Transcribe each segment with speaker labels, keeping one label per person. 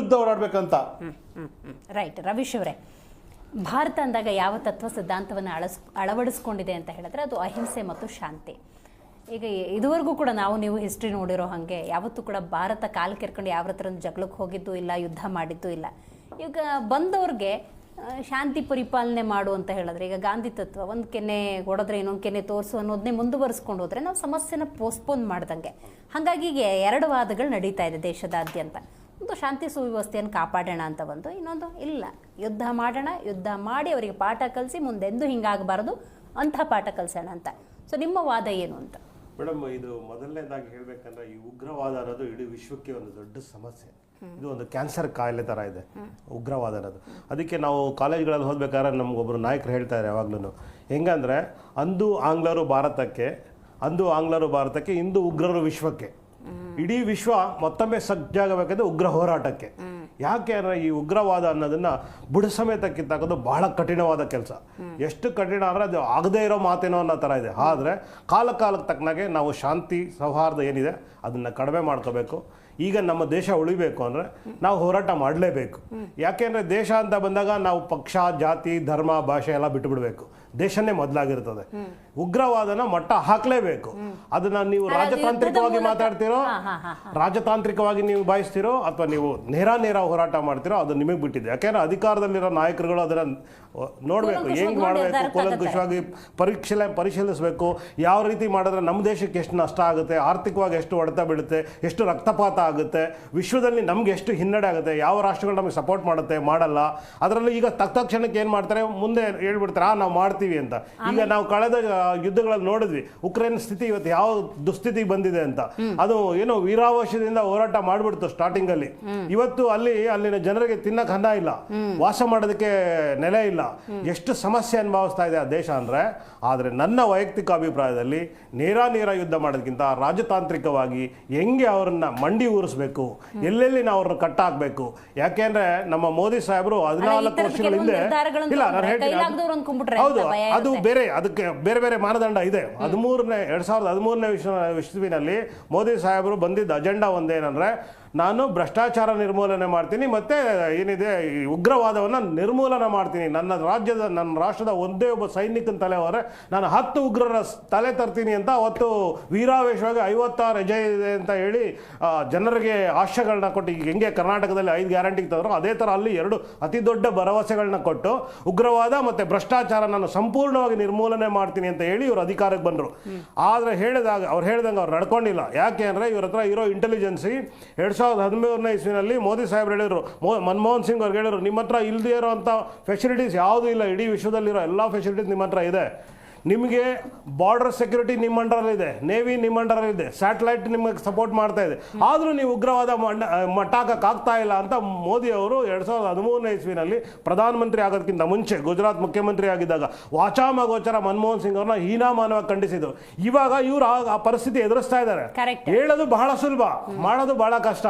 Speaker 1: ವಿರುದ್ಧ ಹೋರಾಡ್ಬೇಕಂತ
Speaker 2: ರೈಟ್ ರವೀಶ್ ಅವರೇ ಭಾರತ ಅಂದಾಗ ಯಾವ ತತ್ವ ಸಿದ್ಧಾಂತವನ್ನು ಅಳಸ್ ಅಳವಡಿಸ್ಕೊಂಡಿದೆ ಅಂತ ಹೇಳಿದ್ರೆ ಅದು ಅಹಿಂಸೆ ಮತ್ತು ಶಾಂತಿ. ಈಗ ಇದುವರೆಗೂ ಕೂಡ ನಾವು ನೀವು ಹಿಸ್ಟ್ರಿ ನೋಡಿರೋ ಹಾಗೆ ಯಾವತ್ತೂ ಕೂಡ ಭಾರತ ಕಾಲು ಕೆರ್ಕೊಂಡು ಯಾವ ಹತ್ರ ಜಗಳಕ್ಕೆ ಹೋಗಿದ್ದು ಇಲ್ಲ ಯುದ್ಧ ಮಾಡಿದ್ದು ಇಲ್ಲ. ಈಗ ಬಂದವ್ರಿಗೆ ಶಾಂತಿ ಪರಿಪಾಲನೆ ಮಾಡು ಅಂತ ಹೇಳಿದ್ರೆ ಈಗ ಗಾಂಧಿ ತತ್ವ ಒಂದು ಕೆನೆ ಹೊಡೆದ್ರೆ ಇನ್ನೊಂದು ಕೆನೆ ತೋರಿಸು ಅನ್ನೋದನ್ನೇ ಮುಂದುವರಿಸ್ಕೊಂಡು ಹೋದ್ರೆ ನಾವು ಸಮಸ್ಯೆನ ಪೋಸ್ಟ್ಪೋನ್ ಮಾಡ್ದಂಗೆ. ಹಾಗಾಗಿ ಈಗ ಎರಡು ವಾದಗಳು ನಡೀತಾ ಇದೆ ದೇಶದಾದ್ಯಂತ. ಒಂದು ಶಾಂತಿ ಸುವ್ಯವಸ್ಥೆಯನ್ನು ಕಾಪಾಡೋಣ ಅಂತ ಬಂತು ಇನ್ನೊಂದು ಇಲ್ಲ. ಯುದ್ಧ ಮಾಡೋಣ, ಯುದ್ಧ ಮಾಡಿ ಅವರಿಗೆ ಪಾಠ ಕಲಿಸಿ ಮುಂದೆಂದೂ ಹಿಂಗಾಗಬಾರ್ದು ಅಂತ ಪಾಠ ಕಲಿಸೋಣ ಅಂತ. ಸೊ ನಿಮ್ಮ ವಾದ ಏನು ಅಂತ?
Speaker 1: ಮೇಡಮ್, ಇದು ಮೊದಲನೇದಾಗಿ ಹೇಳಬೇಕಂದ್ರೆ ಈ ಉಗ್ರವಾದ ಅನ್ನೋದು ಇಡೀ ವಿಶ್ವಕ್ಕೆ ಒಂದು ದೊಡ್ಡ ಸಮಸ್ಯೆ. ಇದು ಒಂದು ಕ್ಯಾನ್ಸರ್ ಕಾಯಿಲೆ ತರ ಇದೆ, ಉಗ್ರವಾದ ಅನ್ನೋದು. ಅದಕ್ಕೆ ನಾವು ಕಾಲೇಜ್ಗಳಲ್ಲಿ ಹೋಗ್ಬೇಕಾದ್ರೆ ನಮ್ಗೊಬ್ರು ನಾಯಕರು ಹೇಳ್ತಾರೆ ಯಾವಾಗ್ಲೂ ಹೆಂಗಂದ್ರೆ, ಅಂದು ಆಂಗ್ಲರು ಭಾರತಕ್ಕೆ, ಅಂದು ಆಂಗ್ಲರು ಭಾರತಕ್ಕೆ, ಇಂದು ಉಗ್ರರು ವಿಶ್ವಕ್ಕೆ. ಇಡೀ ವಿಶ್ವ ಮತ್ತೊಮ್ಮೆ ಸಜ್ಜಾಗಬೇಕಂದ್ರೆ ಉಗ್ರ ಹೋರಾಟಕ್ಕೆ. ಯಾಕೆ ಅಂದ್ರೆ ಈ ಉಗ್ರವಾದ ಅನ್ನೋದನ್ನ ಬುಡ ಸಮೇತ ಕಿತ್ತಾಕೋದು ಬಹಳ ಕಠಿಣವಾದ ಕೆಲಸ. ಎಷ್ಟು ಕಠಿಣ ಅಂದ್ರೆ ಅದು ಆಗದೇ ಇರೋ ಮಾತೇನೋ ಅನ್ನೋ ಥರ ಇದೆ. ಆದರೆ ಕಾಲ ಕಾಲಕ್ಕೆ ತಕ್ಕನಾಗೆ ನಾವು ಶಾಂತಿ, ಸೌಹಾರ್ದ ಏನಿದೆ, ಅದನ್ನ ಕಡಿಮೆ ಮಾಡ್ಕೋಬೇಕು. ಈಗ ನಮ್ಮ ದೇಶ ಉಳಿಬೇಕು ಅಂದ್ರೆ ನಾವು ಹೋರಾಟ ಮಾಡಲೇಬೇಕು. ಯಾಕೆಂದ್ರೆ ದೇಶ ಅಂತ ಬಂದಾಗ ನಾವು ಪಕ್ಷ ಜಾತಿ ಧರ್ಮ ಭಾಷೆ ಎಲ್ಲ ಬಿಟ್ಟುಬಿಡಬೇಕು ದೇಶನೇ ಮೊದಲಾಗಿರ್ತದೆ. ಉಗ್ರವಾದನ ಮಟ್ಟ ಹಾಕ್ಲೇಬೇಕು. ಅದನ್ನ ನೀವು ರಾಜತಾಂತ್ರಿಕವಾಗಿ ಮಾತಾಡ್ತೀರೋ? ರಾಜತಾಂತ್ರಿಕವಾಗಿ ನೀವು ಬಯಸ್ತಿರೋ ಅಥವಾ ನೀವು ನೇರ ನೇರ ಹೋರಾಟ ಮಾಡ್ತೀರೋ? ಅದು ನಿಮಗೆ ಬಿಟ್ಟಿದೆ. ಯಾಕೆಂದ್ರೆ ಅಧಿಕಾರದಲ್ಲಿರೋ ನಾಯಕರುಗಳು ಅದನ್ನ ನೋಡಬೇಕು. ಹೆಂಗ್ ಮಾಡಬೇಕು? ಕೂಲಂಕುಷವಾಗಿ ಪರೀಕ್ಷೆ ಪರಿಶೀಲಿಸಬೇಕು. ಯಾವ ರೀತಿ ಮಾಡಿದ್ರೆ ನಮ್ಮ ದೇಶಕ್ಕೆ ಎಷ್ಟು ನಷ್ಟ ಆಗುತ್ತೆ? ಆರ್ಥಿಕವಾಗಿ ಎಷ್ಟು ಹೊಡೆತ ಬೀಳುತ್ತೆ? ಎಷ್ಟು ರಕ್ತಪಾತ ಆಗುತ್ತೆ. ವಿಶ್ವದಲ್ಲಿ ನಮ್ಗೆ ಎಷ್ಟು ಹಿನ್ನಡೆ ಆಗುತ್ತೆ ಯಾವ ರಾಷ್ಟ್ರಗಳು ನಮಗೆ ಸಪೋರ್ಟ್ ಮಾಡುತ್ತೆ ಮಾಡಲ್ಲ. ಅದರಲ್ಲೂ ಈಗ ತಕ್ಕ ತಕ್ಷಣಕ್ಕೆ ಏನು ಮಾಡ್ತಾರೆ ಮುಂದೆ ಹೇಳ್ಬಿಡ್ತಾರೆ ಆ ನಾವು ಮಾಡ್ತೀವಿ ಅಂತ. ಈಗ ನಾವು ಕಳೆದ ಯುದ್ಧಗಳಲ್ಲಿ ನೋಡಿದ್ವಿ ಉಕ್ರೇನ್ ಸ್ಥಿತಿ ಇವತ್ತು ಯಾವ ದುಸ್ಥಿತಿಗೆ ಬಂದಿದೆ ಅಂತ. ಅದು ಏನೋ ವೀರಾವಶದಿಂದ ಹೋರಾಟ ಮಾಡಿಬಿಡ್ತು ಸ್ಟಾರ್ಟಿಂಗ್ ಅಲ್ಲಿ. ಇವತ್ತು ಅಲ್ಲಿ ಅಲ್ಲಿನ ಜನರಿಗೆ ತಿನ್ನಕ್ಕೆ ಅನ್ನ ಇಲ್ಲ. ವಾಸ ಮಾಡೋದಕ್ಕೆ ನೆಲೆ ಇಲ್ಲ. ಎಷ್ಟು ಸಮಸ್ಯೆ ಅನುಭವಿಸ್ತಾ ಇದೆ ಆ ದೇಶ ಅಂದ್ರೆ ಆದ್ರೆ ನನ್ನ ವೈಯಕ್ತಿಕ ಅಭಿಪ್ರಾಯದಲ್ಲಿ ನೇರ ನೇರ ಯುದ್ಧ ಮಾಡೋದಕ್ಕಿಂತ ರಾಜತಾಂತ್ರಿಕವಾಗಿ ಹೆಂಗೆ ಅವರನ್ನ ಮಂಡಿ ಊರಿಸ್ಬೇಕು ಎಲ್ಲೆಲ್ಲಿ ನಾವು ಅವ್ರನ್ನ ಕಟ್ಟಾಕ್ಬೇಕು ಯಾಕೆಂದ್ರೆ ನಮ್ಮ ಮೋದಿ ಸಾಹೇಬರು ಹದಿನಾಲ್ಕು ವರ್ಷಗಳ ಹಿಂದೆ ಇಲ್ಲ ನಾನು ಹೇಳ್ತೀನಿ ಹೌದು ಅದು ಬೇರೆ ಅದಕ್ಕೆ ಬೇರೆ ಬೇರೆ ಮಾನದಂಡ ಇದೆ. ಹದಿಮೂರನೇ ಎರಡ್ ಸಾವಿರದ ಹದಿಮೂರನೇ ವಿಶ್ವ ವಿಶ್ವವಿನಲ್ಲಿ ಮೋದಿ ಸಾಹೇಬರು ಬಂದಿದ್ದ ಅಜೆಂಡಾ ಒಂದೇನಂದ್ರೆ ನಾನು ಭ್ರಷ್ಟಾಚಾರ ನಿರ್ಮೂಲನೆ ಮಾಡ್ತೀನಿ ಮತ್ತು ಏನಿದೆ ಈ ಉಗ್ರವಾದವನ್ನ ನಿರ್ಮೂಲನೆ ಮಾಡ್ತೀನಿ. ನನ್ನ ರಾಜ್ಯದ ನನ್ನ ರಾಷ್ಟ್ರದ ಒಂದೇ ಒಬ್ಬ ಸೈನಿಕನ ತಲೆ ಹೋದರೆ ನಾನು ಹತ್ತು ಉಗ್ರರ ತಲೆ ತರ್ತೀನಿ ಅಂತ ಅವತ್ತು ವೀರಾವೇಶವಾಗಿ ಐವತ್ತಾರು ರಜೆ ಇದೆ ಅಂತ ಹೇಳಿ ಜನರಿಗೆ ಆಶಯಗಳನ್ನ ಕೊಟ್ಟು ಈಗ ಹೆಂಗೆ ಕರ್ನಾಟಕದಲ್ಲಿ ಐದು ಗ್ಯಾರಂಟಿ ತಂದ್ರು ಅದೇ ಥರ ಅಲ್ಲಿ ಎರಡು ಅತಿ ದೊಡ್ಡ ಭರವಸೆಗಳನ್ನ ಕೊಟ್ಟು ಉಗ್ರವಾದ ಮತ್ತೆ ಭ್ರಷ್ಟಾಚಾರ ನಾನು ಸಂಪೂರ್ಣವಾಗಿ ನಿರ್ಮೂಲನೆ ಮಾಡ್ತೀನಿ ಅಂತ ಹೇಳಿ ಇವರು ಅಧಿಕಾರಕ್ಕೆ ಬಂದರು. ಆದರೆ ಹೇಳಿದಾಗ ಅವ್ರು ಹೇಳ್ದಂಗೆ ಅವ್ರು ನಡ್ಕೊಂಡಿಲ್ಲ. ಯಾಕೆ ಅಂದರೆ ಇವ್ರ ಹತ್ರ ಇರೋ ಇಂಟೆಲಿಜೆನ್ಸಿ ಎರಡು ಸಾವಿರದ ಹದಿಮೂರನೇ ಇಸ್ವಿನಲ್ಲಿ ಮೋದಿ ಸಾಹೇಬ್ರು ಹೇಳಿದರು, ಮೋ, ಮನಮೋಹನ್ ಸಿಂಗ್ ಅವ್ರಿಗೆ ಹೇಳಿದರು, ನಿಮ್ಮ ಹತ್ರ ಇಲ್ಲದೇ ಇರೋಂಥ ಫೆಸಿಲಿಟೀಸ್ ಯಾವುದೂ ಇಲ್ಲ, ಇಡೀ ವಿಶ್ವದಲ್ಲಿರೋ ಎಲ್ಲ ಫೆಸಿಲಿಟೀಸ್ ನಿಮ್ಮ ಹತ್ರ ಇದೆ. ನಿಮಗೆ ಬಾರ್ಡರ್ ಸೆಕ್ಯೂರಿಟಿ ನಿಮ್ಮ ಅಂಡರಲ್ಲಿ ಇದೆ ನೇವಿ ನಿಮ್ಮ ಅಂಡರಲ್ಲಿ ಇದೆ ಸ್ಯಾಟಲೈಟ್ ನಿಮಗೆ ಸಪೋರ್ಟ್ ಮಾಡ್ತಾ ಇದೆ. ಆದರೂ ನೀವು ಉಗ್ರವಾದ ಮಂಡ ಮಟ್ಟಾಕಕ್ಕೆ ಇಲ್ಲ ಅಂತ ಮೋದಿ ಅವರು ಎರಡು ಸಾವಿರದ ಹದಿಮೂರನೇ ಇಸ್ವಿನಲ್ಲಿ ಪ್ರಧಾನಮಂತ್ರಿ ಆಗೋದಕ್ಕಿಂತ ಮುಂಚೆ ಗುಜರಾತ್ ಮುಖ್ಯಮಂತ್ರಿ ಆಗಿದ್ದಾಗ ವಾಚಾಮಗೋಚರ ಮನಮೋಹನ್ ಸಿಂಗ್ ಅವ್ರನ್ನ ಹೀನಾಮಾನವಾಗಿ ಖಂಡಿಸಿದ್ರು. ಇವಾಗ ಇವರು ಆ ಪರಿಸ್ಥಿತಿ ಎದುರಿಸ್ತಾ ಇದ್ದಾರೆ. ಹೇಳೋದು ಬಹಳ ಸುಲಭ ಮಾಡೋದು ಬಹಳ ಕಷ್ಟ.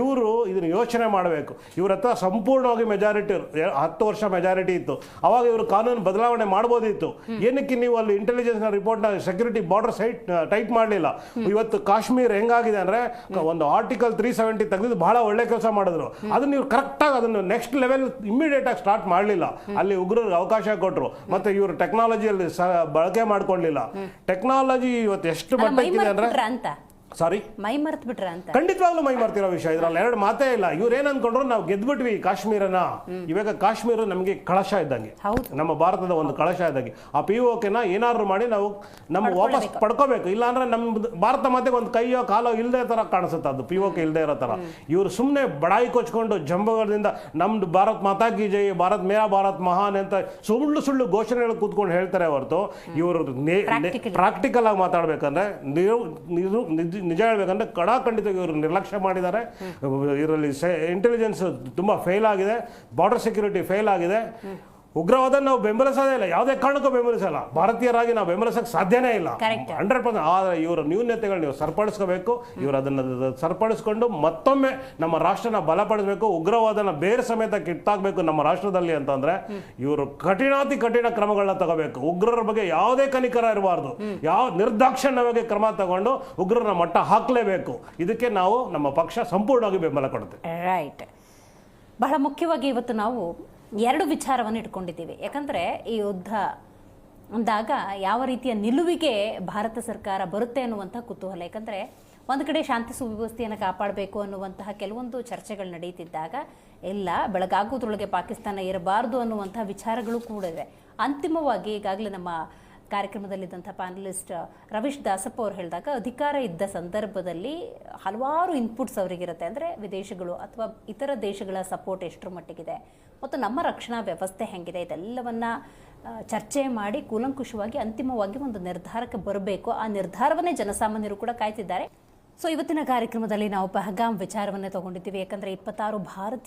Speaker 1: ಇವರು ಇದನ್ನ ಯೋಚನೆ ಮಾಡಬೇಕು. ಇವ್ರ ಹತ್ರ ಸಂಪೂರ್ಣವಾಗಿ ಮೆಜಾರಿಟಿ ಹತ್ತು ವರ್ಷ ಮೆಜಾರಿಟಿ ಇತ್ತು. ಅವಾಗ ಇವರು ಕಾನೂನು ಬದಲಾವಣೆ ಮಾಡ್ಬೋದಿತ್ತು. ಏನಕ್ಕೆ ನೀವು ಅಲ್ಲಿ ಇಂಟೆಲಿಜೆನ್ಸ್ ರಿಪೋರ್ಟ್ನ ಸೆಕ್ಯೂರಿಟಿ ಬಾರ್ಡರ್ ಸೈಟ್ ಟೈಟ್ ಮಾಡಲಿಲ್ಲ. ಇವತ್ತು ಕಾಶ್ಮೀರ್ ಹೆಂಗಾಗಿದೆ ಅಂದ್ರೆ ಒಂದು ಆರ್ಟಿಕಲ್ ತ್ರೀ ಸೆವೆಂಟಿ ತೆಗೆದು ಬಹಳ ಒಳ್ಳೆ ಕೆಲಸ ಮಾಡಿದ್ರು. ಅದನ್ನ ನೀವು ಕರೆಕ್ಟಾಗಿ ಅದನ್ನು ನೆಕ್ಸ್ಟ್ ಲೆವೆಲ್ ಇಮಿಡಿಯೇಟ್ ಆಗಿ ಸ್ಟಾರ್ಟ್ ಮಾಡಲಿಲ್ಲ. ಅಲ್ಲಿ ಉಗ್ರರಿಗೆ ಅವಕಾಶ ಕೊಟ್ಟರು ಮತ್ತೆ ಇವರು ಟೆಕ್ನಾಲಜಿಯಲ್ಲಿ ಬಳಕೆ ಮಾಡ್ಕೊಳ್ಳಿಲ್ಲ ಟೆಕ್ನಾಲಜಿ ಇವತ್ತು ಎಷ್ಟು
Speaker 2: ಅಲ್ಲ, ಮೈ
Speaker 1: ಮಟ್ಟಕ್ಕಿದೆ ಅಂದ್ರೆ ಸಾರಿ
Speaker 2: ಮೈ ಮರ್ತ್ ಬಿಟ್ರ ಅಂತ.
Speaker 1: ಖಂಡಿತವಾಗ್ಲೂ ಮೈ ಮರ್ತಿರೋ ವಿಷಯ. ಇದ್ರಲ್ಲಿ ಎರಡು ಮಾತೇ ಇಲ್ಲ. ಇವ್ರೇನ್ ಏನ್ ಅನ್ಕೊಂಡ್ರು ನಾವು ಗೆದ್ಬಿಟ್ವಿ ಕಾಶ್ಮೀರನ. ಇವಾಗ ಕಾಶ್ಮೀರ ನಮಗೆ ಕಳಶ ಇದ್ದಂಗೆ. ನಮ್ಮ ಭಾರತದ ಒಂದು ಕಳಶ ಇದ್ದಂಗೆ. ಆ ಪಿ ಓಕೆನ ಏನಾದ್ರು ಮಾಡಿ ನಾವು ನಮ್ಮ ವಾಪಸ್ ಪಡ್ಕೋಬೇಕು. ಇಲ್ಲಾಂದ್ರೆ ನಮ್ಮ ಭಾರತ ಮಾತೆಗೆ ಒಂದು ಕೈಯೋ ಕಾಲೋ ಇಲ್ಲದೆ ತರ ಕಾಣಿಸುತ್ತೆ ಅದು ಪಿ ಓಕೆ ಇಲ್ಲದೆ ಇರೋ ತರ. ಇವ್ರು ಸುಮ್ಮನೆ ಬಡಾಯಿ ಕೊಚ್ಕೊಂಡು ಜಂಬಗದಿಂದ ನಮ್ದು ಭಾರತ್ ಮಾತಾ ಕಿ ಜೈ ಭಾರತ್ ಮೇರಾ ಭಾರತ್ ಮಹಾನ್ ಅಂತ ಸುಳ್ಳು ಸುಳ್ಳು ಘೋಷಣೆಗಳು ಕೂತ್ಕೊಂಡು ಹೇಳ್ತಾರೆ ಹೊರತು. ಇವರು. ಪ್ರಾಕ್ಟಿಕಲ್ ಆಗಿ ಮಾತಾಡ್ಬೇಕಂದ್ರೆ ನಿಜ ಹೇಳ್ಬೇಕಂದ್ರೆ ಕಡಾಖಂಡಿತ ಇವರು ನಿರ್ಲಕ್ಷ್ಯ ಮಾಡಿದ್ದಾರೆ. ಇದರಲ್ಲಿ ಇಂಟೆಲಿಜೆನ್ಸ್ ತುಂಬಾ ಫೇಲ್ ಆಗಿದೆ. ಬಾರ್ಡರ್ ಸೆಕ್ಯೂರಿಟಿ ಫೇಲ್ ಆಗಿದೆ. ಉಗ್ರವಾದ ನಾವು ಬೆಂಬಲಿಸೋದೇ ಇಲ್ಲ. ಯಾವುದೇ ಕಾರಣಕ್ಕೂ ಬೆಂಬಲಿಸಲ್ಲ ಭಾರತೀಯರಾಗಿ ನಾವು ಬೆಂಬಲಿಸಕ್ಕೆ ಸಾಧ್ಯನೇ ಇಲ್ಲ. Hundred percent. ಆದರೆ ಇವರ ನ್ಯೂನ್ಯತೆಗಳು ನೀವು ಸರಿಪಡಿಸ್ಕೋಬೇಕು. ಇವರು ಅದನ್ನು ಸರಿಪಡಿಸ್ಕೊಂಡು ಮತ್ತೊಮ್ಮೆ ನಮ್ಮ ರಾಷ್ಟ್ರನ ಬಲಪಡಿಸಬೇಕು. ಉಗ್ರವಾದನ ಬೇರೆ ಸಮೇತ ಕಿತ್ತಾಗಬೇಕು ನಮ್ಮ ರಾಷ್ಟ್ರದಲ್ಲಿ ಅಂತಂದ್ರೆ ಇವರು ಕಠಿಣಾತಿ ಕಠಿಣ ಕ್ರಮಗಳನ್ನ ತಗೋಬೇಕು. ಉಗ್ರರ ಬಗ್ಗೆ ಯಾವುದೇ ಕನಿಕರ ಇರಬಾರ್ದು. ಯಾವ ನಿರ್ದಾಕ್ಷಿಣ್ಯವಾಗಿ ಕ್ರಮ ತಗೊಂಡು ಉಗ್ರರ ಮಟ್ಟ ಹಾಕಲೇಬೇಕು. ಇದಕ್ಕೆ ನಾವು ನಮ್ಮ ಪಕ್ಷ ಸಂಪೂರ್ಣವಾಗಿ ಬೆಂಬಲ ಕೊಡುತ್ತೆ.
Speaker 2: ರೈಟ್ ಬಹಳ ಮುಖ್ಯವಾಗಿ ಇವತ್ತು ನಾವು ಎರಡು ವಿಚಾರವನ್ನು ಇಟ್ಕೊಂಡಿದ್ದೀವಿ. ಯಾಕಂದರೆ ಈ ಯುದ್ಧ ಅಂದಾಗ ಯಾವ ರೀತಿಯ ನಿಲುವಿಗೆ ಭಾರತ ಸರ್ಕಾರ ಬರುತ್ತೆ ಅನ್ನುವಂಥ ಕುತೂಹಲ. ಯಾಕಂದರೆ ಒಂದು ಕಡೆ ಶಾಂತಿ ಸುವ್ಯವಸ್ಥೆಯನ್ನು ಕಾಪಾಡಬೇಕು ಅನ್ನುವಂತಹ ಕೆಲವೊಂದು ಚರ್ಚೆಗಳು ನಡೆಯುತ್ತಿದ್ದಾಗ ಎಲ್ಲ ಬೆಳಗಾಗೋದ್ರೊಳಗೆ ಪಾಕಿಸ್ತಾನ ಇರಬಾರ್ದು ಅನ್ನುವಂಥ ವಿಚಾರಗಳು ಕೂಡ ಇದೆ ಅಂತಿಮವಾಗಿ ಈಗಾಗಲೇ ನಮ್ಮ ಕಾರ್ಯಕ್ರಮದಲ್ಲಿದ್ದಂಥ ಪ್ಯಾನಲಿಸ್ಟ್ ರವೀಶ್ ದಾಸಪ್ಪ ಅವ್ರು ಹೇಳಿದಾಗ ಅಧಿಕಾರ ಇದ್ದ ಸಂದರ್ಭದಲ್ಲಿ ಹಲವಾರು ಇನ್ಪುಟ್ಸ್ ಅವರಿಗಿರುತ್ತೆ. ಅಂದರೆ ವಿದೇಶಗಳು ಅಥವಾ ಇತರ ದೇಶಗಳ ಸಪೋರ್ಟ್ ಎಷ್ಟರ ಮಟ್ಟಿಗಿದೆ, ಮತ್ತು ನಮ್ಮ ರಕ್ಷಣಾ ವ್ಯವಸ್ಥೆ ಹೆಂಗಿದೆ, ಇದೆಲ್ಲವನ್ನ ಚರ್ಚೆ ಮಾಡಿ ಕೂಲಂಕುಷವಾಗಿ ಅಂತಿಮವಾಗಿ ಒಂದು ನಿರ್ಧಾರಕ್ಕೆ ಬರಬೇಕು. ಆ ನಿರ್ಧಾರವನ್ನೇ ಜನಸಾಮಾನ್ಯರು ಕೂಡ ಕಾಯ್ತಿದ್ದಾರೆ. ಸೊ ಇವತ್ತಿನ ಕಾರ್ಯಕ್ರಮದಲ್ಲಿ ನಾವು ಪಹಗಾಮ್ ವಿಚಾರವನ್ನೇ ತಗೊಂಡಿದ್ದೀವಿ. ಯಾಕಂದರೆ ಇಪ್ಪತ್ತಾರು ಭಾರತೀಯ